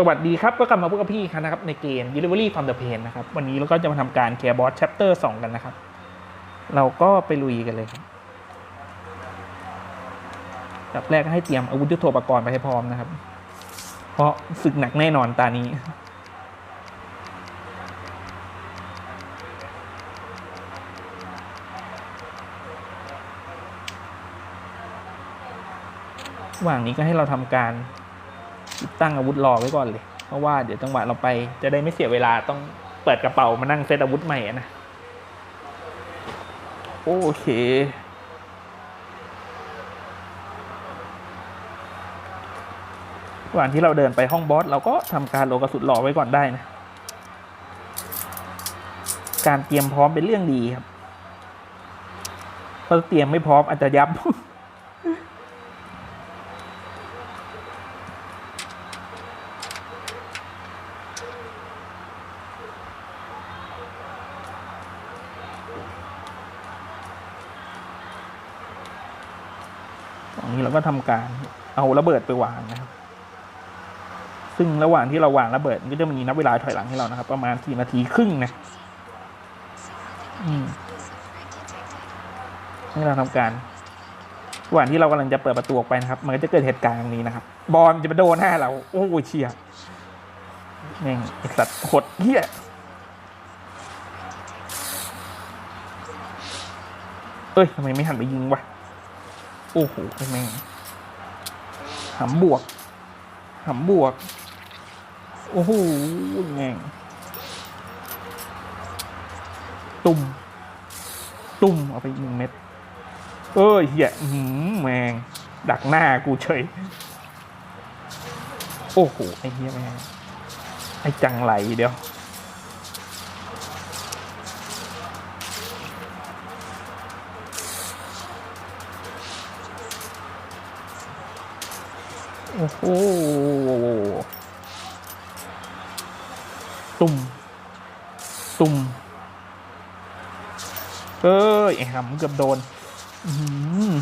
สวัสดีครับ ก็กลับมาพบกับพี่ครั้งนะครับในเกม Delivery from the Pain นะครับ วันนี้เราก็จะมาทำการเคลียร์บอส chapter 2 กันนะครับ เราก็ไปลุยกันเลยครับแบบแรกก็ให้เตรียมอาวุธยุทโธปกรณ์ไปให้พร้อมนะครับ เพราะศึกหนักแน่นอนตานี้ระหว่างนี้ก็ให้เราทำการ ตั้งอาวุธรอไว้ก่อนเลย เพราะว่าเดี๋ยวจังหวะเราไปจะได้ไม่เสียเวลาต้องเปิดกระเป๋ามานั่งเซตอาวุธใหม่นะ โอเค ระหว่างที่เราเดินไปห้องบอสเราก็ทำการโลกระสุนรอไว้ก่อนได้นะ การเตรียมพร้อมเป็นเรื่องดีครับ เพราะเตรียมไม่พร้อมอาจจะยับ ตรงนี้เราก็ทำการเอาระเบิดไปวางนะครับ ซึ่งระหว่างที่เราวางระเบิดก็จะมีนับเวลาถอยหลังให้เรานะครับ ประมาณสี่นาทีครึ่งนะอืมให้เราทำการระหว่างที่เรากำลังจะเปิดประตูออกไปนะครับ มันก็จะเกิดเหตุการณ์นี้นะครับ บอลจะมาโดนหน้าเรา โอ้ยเชียแม่งไอสัตว์หดเหี้ยเอ้ยทำไมไม่หันไปยิงวะ อ้โหแม่งหำบวกหำบวก โอ้โหแม่งตุ่มตุ่มเอาไปอีกหนึ่งเม็ด เอ้ยเหี้ยหือแม่งดักหน้ากูเฉย โอ้โห ไอ้เหี้ยแม่ง ไอ้จังไหลเดี๋ยว โอ้โหตุ่มตุ่มเอ้ยไอ้หำเกือบโดน อืม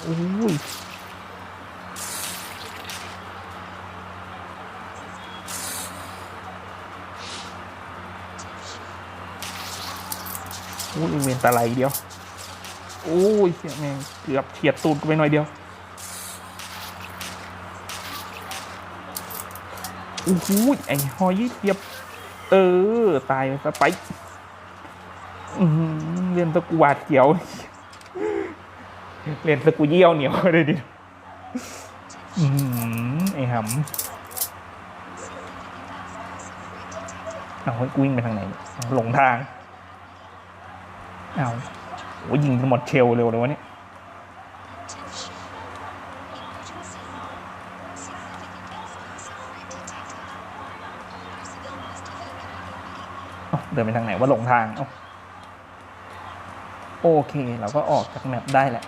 โอ้ยโอ้ยเวียนตะไลเดียว โอ้ยเหี้ยแม่งเกือบเฉียดตูดกูไปหน่อยเดียว อ้โหไอ้หอยเทียบเออ ตายไปไปเรียนตะกูวาดเขียว เรียนตะกูเยี่ยวเหนียวเลยดิอืมไอ้หำเอาให้กูวิ่งไปทางไหน หลงทาง เอาโอ้ยิงหมดเชลเร็วเลยวะเนี่ย เดินไปทางไหนว่าหลงทางเอาโอเค เราก็ออกจากแมปได้แหละ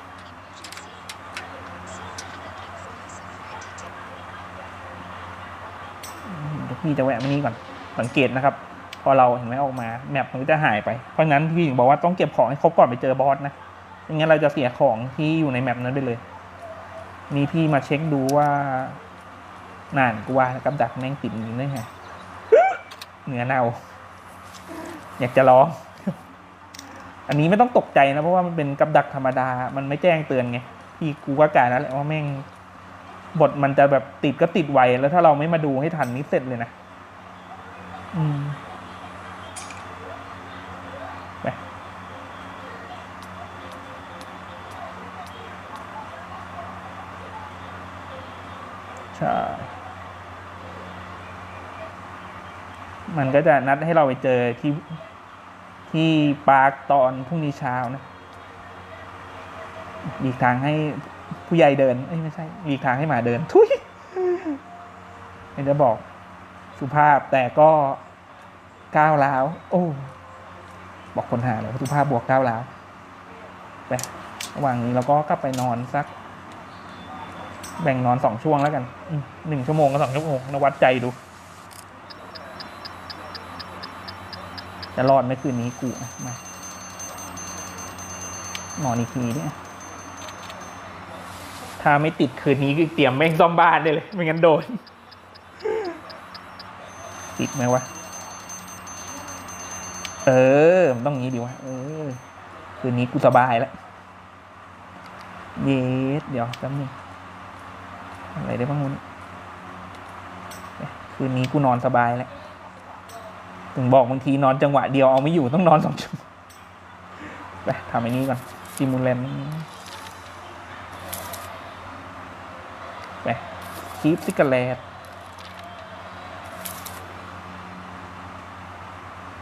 พี่จะแวะมานี่ก่อน สังเกตนะครับ พอเราเห็นไหมออกมา แมปมันก็จะหายไป เพราะนั้นพี่ถึงบอกว่าต้องเก็บของให้ครบก่อนไปเจอบอสนะไม่งั้นเราจะเสียของที่อยู่ในแมปนั้นไปเลยนี่พี่มาเช็คดูว่า นานกูว่ากับดักแม่งติดอย่างนี้ได้ไงเนื้อเน่า อยากจะร้อง อันนี้ไม่ต้องตกใจนะ เพราะว่ามันเป็นกับดักธรรมดา มันไม่แจ้งเตือนไงพี่กูก็กาแล้วแหละว่าแม่งบทมันจะแบบติดก็ติดไวแล้วถ้าเราไม่มาดูให้ทันนี่เสร็จเลยนะ อืมไปใช่ มันก็จะนัดให้เราไปเจอที่ที่ปาร์คตอนพรุ่งนี้เช้านะอีกทางให้ผู้ใหญ่เดินเอ้ยไม่ใช่อีกทางให้หมาเดิน ทุยไม่จะบอกสุภาพแต่ก็ก้าวร้าว โอ้ บอกคนหาเลยสุภาพบวกก้าวร้าวไประหว่างนี้เราก็กลับไปนอนสัก แบ่งนอนสองช่วงแล้วกันหนึ่งชั่วโมงกับสองชั่วโมงนวัดใจดู จะรอดไหมคืนนี้กูมานอนอีกทีเนี่ยถ้าไม่ติดคืนนี้เตรียมแม่งซ่อมบ้านได้เลย ไม่งั้นโดน ติ๊กไหมวะ เออ มันต้องงี้ดีวะ เออ คืนนี้กูสบายแล้ว เยสเดี๋ยวแป๊บนึงอะไรได้บ้างวะเนี่ยเอ๊ะคืนนี้กูนอนสบายแล้ว ถึงบอกบางทีนอนจังหวะเดียวเอาไม่อยู่ต้องนอนสองชั่วโมงไปทำไอ้นี้ก่อนซิมูเลนไปคีปซิกาเลต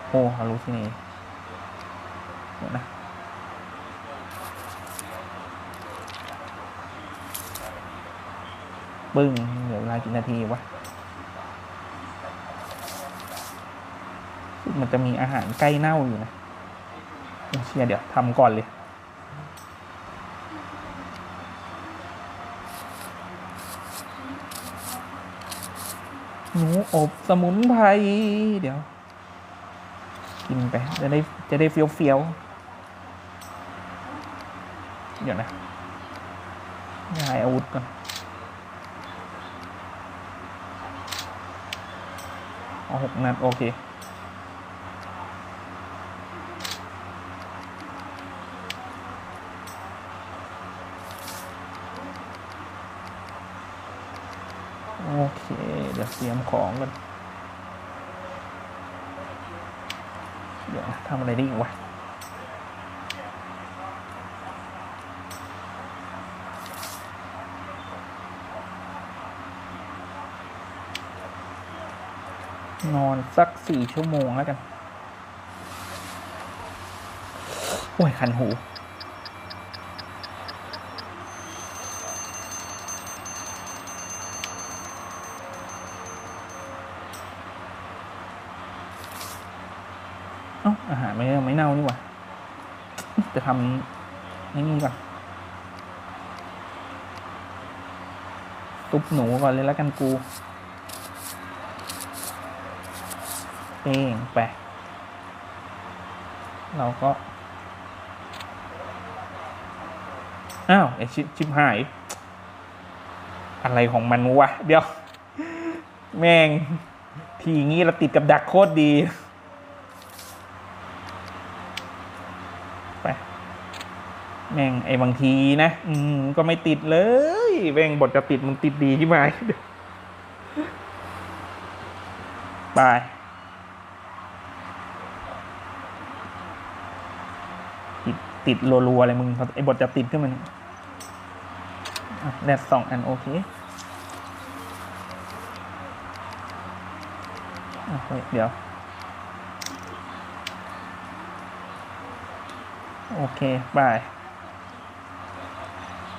โอ้ฮารุที่นี่เดี๋ยวนะปึ้งเหลือเวลากี่นาทีวะ มันจะมีอาหารใกล้เน่าอยู่นะเชียเดี๋ยวทำก่อนเลย หนูอบสมุนไพรเดี๋ยว กินไป จะได้จะได้เฟี้ยวเฟี้ยวเดี๋ยวนะย้ายอาวุธก่อนเอาหกนัดโอเค โอเค เสียวเตรียมของกันเดี๋ยวทำอะไรได้อีกวะนอนสักสี่ชั่วโมงแล้วกัน โอ้ย คันหู เอ้าอาหารไม่ไม่เน่านี่หว่าจะทำนี่นี่ก่อนตุบหนูก่อนเลยแล้วกันกูเองไป เราก็ อ้าวไอชิชิปหาย อะไรของมันวะ เดี๋ยว แม่ง ทีงี้เราติดกับดักโคตรดี ไป แม่งไอ้บางทีนะ อืมก็ไม่ติดเลยแม่งบทจะติดมึงติดดีที่ไหมไปติดติดรัวๆอะไรมึงไอ้บทจะติดขึ้นมาเนี่ยอะแดดสองอันโอเคอะเฮ้ยเดี๋ยว โอเค บาย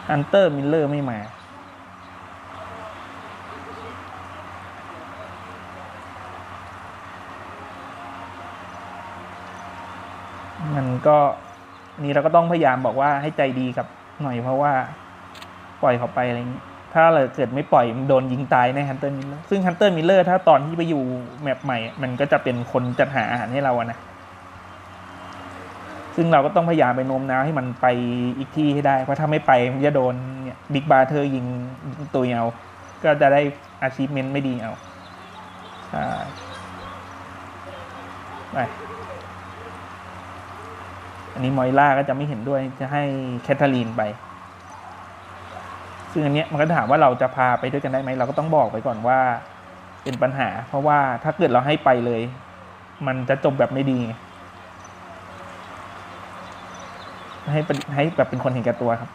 ฮันเตอร์มิลเลอร์ไม่มา มันก็นี่เราก็ต้องพยายามบอกว่าให้ใจดีกับหน่อยเพราะว่าปล่อยเขาไปอะไรอย่างนี้ ถ้าเราเกิดไม่ปล่อยมันโดนยิงตายในฮันเตอร์มิลเลอร์ซึ่งฮันเตอร์มิลเลอร์ถ้าตอนที่ไปอยู่แมปใหม่ มันก็จะเป็นคนจัดหาอาหารให้เราอะนะ ซึ่งเราก็ต้องพยายามไปโน้มน้าวให้มันไปอีกที่ให้ได้ เพราะถ้าไม่ไปมันจะโดนบิ๊กบาร์เธอยิงตัวเอา ก็จะได้อาชีพเมนไม่ดีเอาไปอันนี้มอยล่าก็จะไม่เห็นด้วยจะให้แคทเธอรีนไป ซึ่งอันเนี้ยมันก็ถามว่าเราจะพาไปด้วยกันได้ไหมเราก็ต้องบอกไปก่อนว่าเป็นปัญหา เพราะว่าถ้าเกิดเราให้ไปเลย มันจะจบแบบไม่ดีไง ให้ให้แบบเป็นคนเห็นแก่ตัวครับ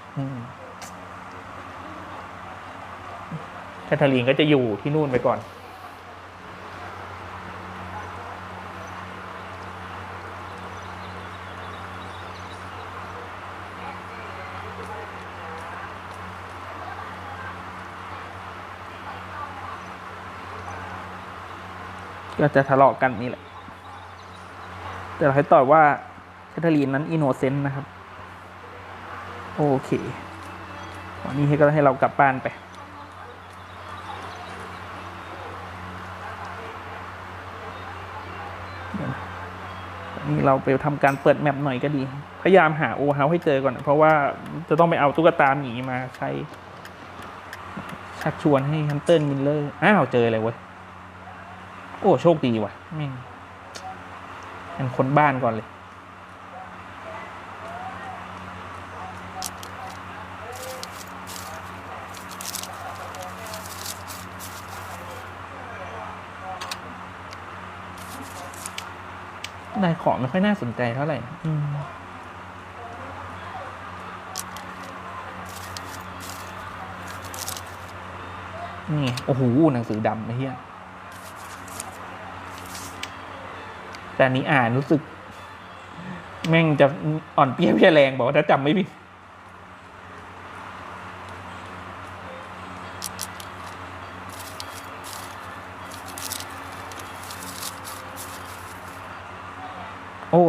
แคทเธอรีนก็จะอยู่ที่นู่นไปก่อน ก็จะทะเลาะกันนี่แหละ แต่เราให้ตอบว่าแคทเธอรีนนั้นอินโนเซนต์นะครับ โอเควันนี้ให้ก็ให้เรากลับบ้านไปนะวันนี้เราไปทำการเปิดแมปหน่อยก็ดี พยายามหาโอเฮาให้เจอก่อน เพราะว่าจะต้องไปเอาตุ๊กตาหมีมาใช้ชักชวนให้ฮันเตอร์มิลเลอร์ อ้าวเจอเลยเว้ย โอ้ โชคดีว่ะแม่งเป็นคนบ้านก่อนเลย ได้ของไม่ค่อยน่าสนใจเท่าไหร่นี่ โอ้โห หนังสือดำไอ้เหี้ย แต่นี้อ่านรู้สึก แม่งจะอ่อนเปี้ยเพรียแรงบอกว่าถ้าจำไม่ผิด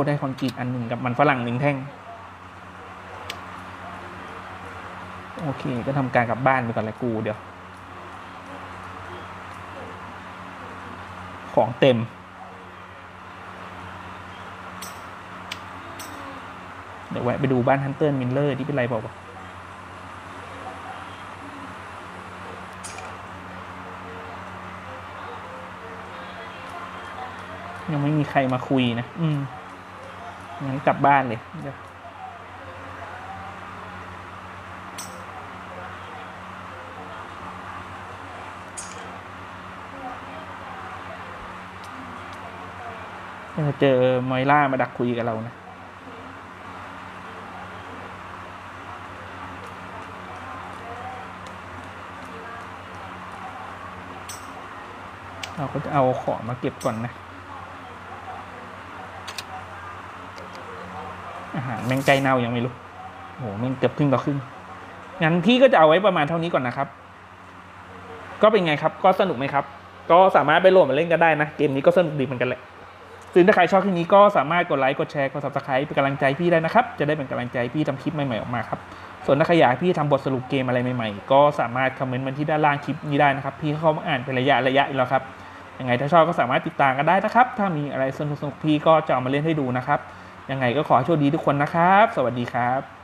ได้คอนกรีตอันหนึ่งกับมันฝรั่งหนึ่งแท่ง โอเค ก็ทำการกลับบ้านไปก่อนแหละกูเดี๋ยว ของเต็ม เดี๋ยวแวะไปดูบ้านฮันเตอร์มิลเลอร์ที่เป็นไรบอกว่ายังไม่มีใครมาคุยนะ อืม งั้นกลับบ้านเลยเจะเจอมอยล่ามาดักคุยกับเรานะเราก็จะเอาของมาเก็บก่อนนะ อา หารแมงไก่เน่ายังไม่รู้โหแม่งเกือบครึ่งต่อครึ่งงั้นพี่ก็จะเอาไว้ประมาณเท่านี้ก่อนนะครับ ก็เป็นไงครับ ก็สนุกไหมครับ ก็สามารถไปโหลดมาเล่นกันได้นะ เกมนี้ก็สนุกดีเหมือนกันแหละซึ่งถ้าใครชอบคลิปนี้ก็สามารถกดไลค์ กดแชร์ กด subscribe เป็นกำลังใจพี่ได้นะครับ จะได้เป็นกำลังใจพี่ทำคลิปใหม่ๆออกมาครับ ส่วนถ้าใครอยากพี่ทำบทสรุปเกมอะไรใหม่ๆ ก็สามารถคอมเมนต์มาที่ด้านล่างคลิปนี้ได้นะครับ พี่เข้ามาอ่านเป็นระยะระยะอยู่แล้วครับ ยังไงถ้าชอบก็สามารถติดตามกันได้นะครับ ถ้ามีอะไรสนุกๆพี่ก็จะเอามาเล่นให้ดูนะครับ ยังไงก็ขอให้โชคดีทุกคนนะครับ สวัสดีครับ